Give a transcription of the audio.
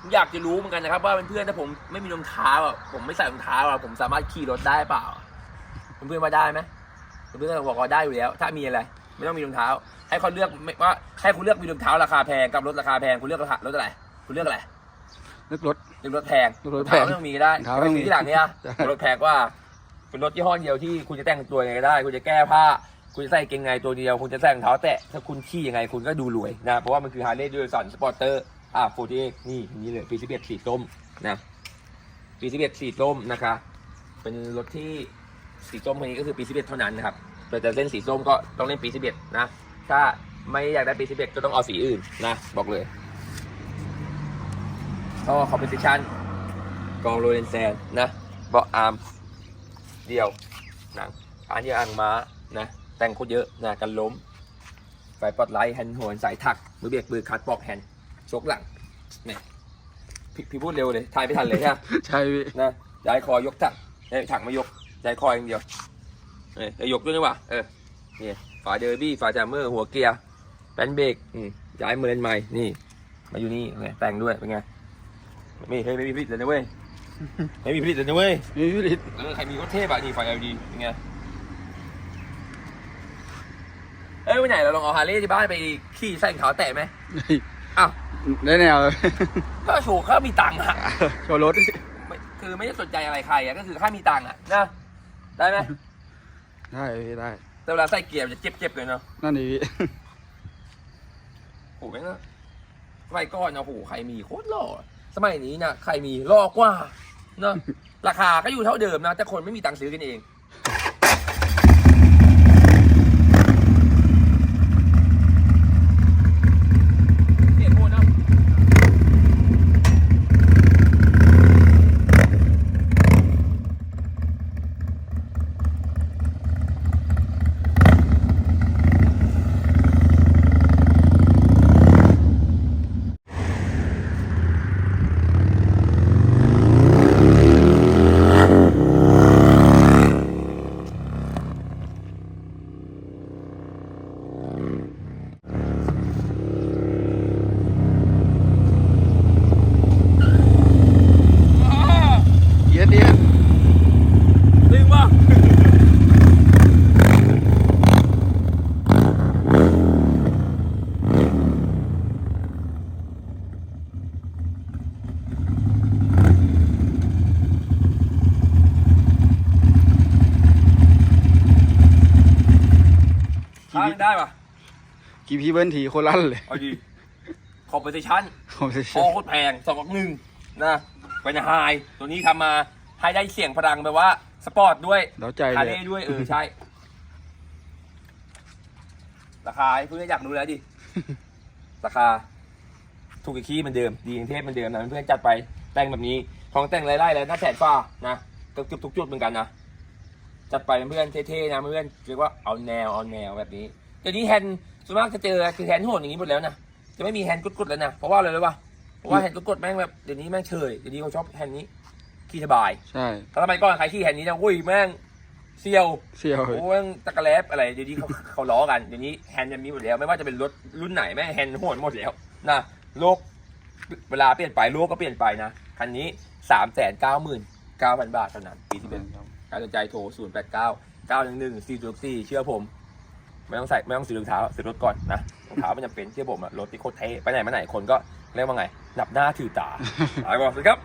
ผมอยากจะรู้เหมือนกันนะครับ ว่าเพื่อนๆถ้าผมไม่มีรองเท้าอะผมไม่ใส่รองเท้าอะผมสามารถขี่รถได้เปล่าเพื่อนๆว่าได้ไหมเพื่อนๆบอกว่าได้อยู่แล้ว ถ้ามีอะไร ไม่ต้องมีรองเท้า ให้เขาเลือกไม่ว่าให้คุณเลือกมีรองเท้าราคาแพงกับรถราคาแพงคุณเลือกราคารถอะไรคุณเลือกอะไรนึกรถเลือกรถแพงเลือกรถแพงเท้าไม่ต้องมีก็ได้รองเท้าไม่ต้องมีซื้อที่หลังเนี่ยใช่รถแพงกว่าเป็นรถยี่ห้อเดียวที่คุณจะแต่งตัวยังไงก็ได้ คุณจะแก้ผ้า คุณจะใส่กางเกงในตัวเดียว คุณจะใส่รองเท้าแตะถ้าคุณขี่ยังไงคุณก็ดูรวยนะ เพราะว่ามันคือฮาร์เลย์ด้วยสันสปอร์เตอร์ อ่าโฟร์ีนี่อย่างนี้เลยปีสิบเอ็ดสีส้มนะปีสิบเอ็ดสีส้มนะคะเป็นรถที่สีส้มคันนี้ก็คือปีสิบเอ็ดเท่านั้นนะครับแต่จะเล่นสีส้มก็ต้องเล่นปีสิบเอ็ดนะ ถ้าไม่อยากได้ปีสิบเอ็ดก็ต้องเอาสีอื่นนะ บอกเลยก็คอมเพ t ชันกองโรเลนแซนนะเบาะอาร์มเดียวหนังอันนี้อ่างม้านะ แต่งโคตรเยอะนะกันล้มไฟปลอดไลท์แฮนด์โหนสายถักมือเบรกมือคัดปอกแฮนด์ ชกหลังเนี่ยพี่พี่พูดเร็วเลยทายไม่ทันเลยใช่ไหมใช่พี่นะย้ายคอยกถังเอ้ยถังไม่ยกย้ายคอยอย่างเดียวเอ้ยเอ้ยยกด้วยนี่หว่าเออนี่ฝาเดอร์บี้ฝาจามเมอร์หัวเกียร์แป้นเบรกอืมย้ายเมอร์เลนใหม่นี่มาอยู่นี่ไงแต่งด้วยเป็นไงไม่เฮ้ยไม่มีผลิตเลยนะเว้ยไม่มีผลิตเลยนะเว้ยมีพี่ลิศเออใครมีก็เทพอะนี่ไฟ LED เป็นไงเอ้ยวันไหนเราลองเอาฮาร์เลย์ที่บ้านไปขี่ใส่รองเท้าแตะไหมอ้าว ได้แนวเลย ก็โชว์เขามีตังค์อะโชว์รถไม่คือไม่ได้สนใจอะไรใครอะก็คือแค่มีตังค์อะนะได้ไหมได้พี่ได้ แต่เวลาใส่เกียร์มันจะเจ็บๆเลยเนาะนั่นดีพี่โอ้โหแม่งนะสมัยก่อนนะโอ้โหใครมีโคตรหล่อสมัยนี้นะใครมีหล่อกว่าเนาะราคาก็อยู่เท่าเดิมนะแต่คนไม่มีตังค์ซื้อกันเองเสียงโคตรเนาะ เย็ นเย็นลืมว่าข้างได้ปะกี่พี่เบิ้ลทีโคตรลั่นเลยเอาดีคอมเพติชันผมจะคอโคตรแพงสองหนึ่งนะเป็นไฮตัวนี้ทำมา ให้ได้เสียงพลังแบบว่า สปอร์ตด้วยเดาใจฮาเลร์ยเลย์ด้วยเออใช่ ราคาเพื่อนอยากรู้แล้วดิ ราคา ถูกอีกที่เหมือนเดิม ดีกรุงเทพเหมือนเดิมนะเพื่อนจัดไปแต่งแบบนี้ของแต่งไล่ๆแล้วหน้าแสนฟ้านะก็เกือบทุกจุดเหมือนกันนะจัดไปเพื่อนเท่ๆนะเพื่อนเรียกว่าเอาแนวเอาแนวแบบนี้เดี๋ยวนี้แฮนด์ส่วนมากจะเจอคือแฮนด์โหดอย่างนี้หมดแล้วนะจะไม่มีแฮนด์กุดๆแล้วนะเพราะว่าอะไรรู้ป่ะเพราะว่าแฮนด์กุดๆแม่งแบบเดี๋ยวนี้แม่งเฉยเดี๋ยวนี้เขาชอบแฮนด์นี้ ขี่สบายใช่ถ้าสมัยก่อนใครขี่แฮนด์นี้นะอุ้ยแม่งเซียวเสี่ยวโอ้แม่งตะกะแลบอะไรเดี๋ยวนี้เขาเขาล้อกันเดี๋ยวนี้แฮนด์จะมีหมดแล้ว ไม่ว่าจะเป็นรถรุ่นไหนแม่งแฮนด์โหดหมดแล้วนะโลกเวลาเปลี่ยนไปโลกก็เปลี่ยนไปนะคันนี้สามแสนเก้าหมื่นเก้าพันบาทเท่านั้นปีที่เป็นการสนใจโทร0 8 9 9 1 1 4 6 4เชื่อผมไม่ต้องใส่ไม่ต้องซื้อรองเท้าซื้อรถก่อนนะรองเท้ามันจำเป็นเชื่อผมอะรถที่โคตรเท่ไปไหนมาไหนคนก็เรียกว่าไงนับหน้าถือตาลาก่อนสวัสดีครับ